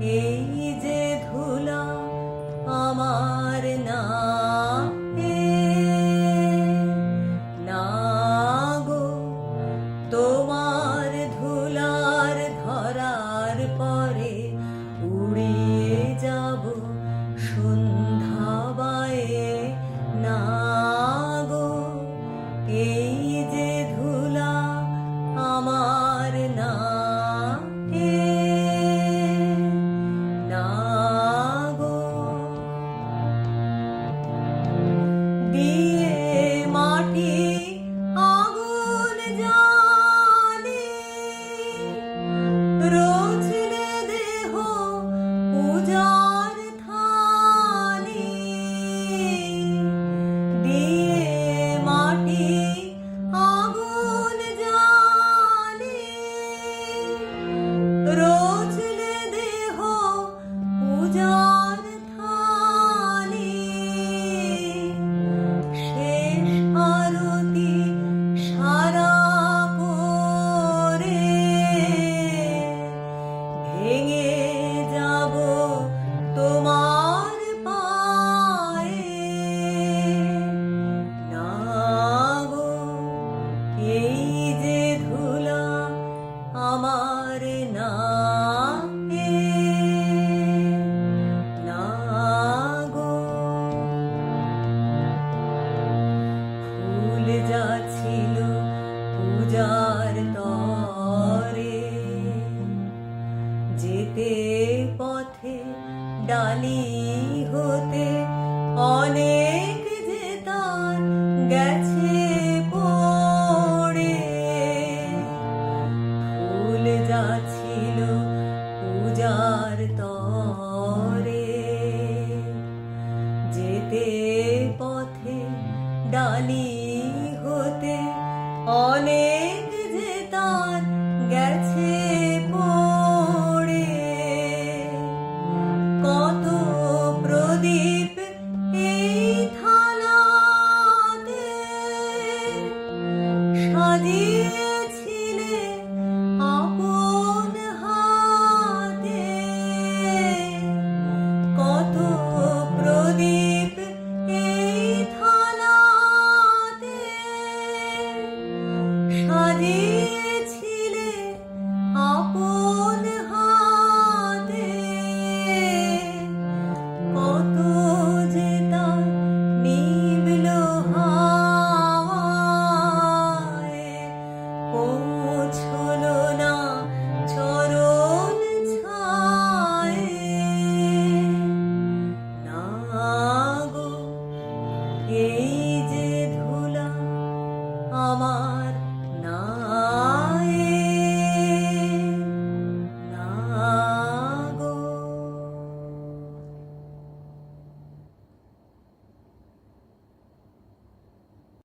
Yeah. আগুন জানে রোজ পথে পথে ডালি হতে অনেক যে তার গেছে পড়ে। ফুল যাচ্ছিল পূজার তরে। যেতে পথে ডালি হতে অনেক 我的。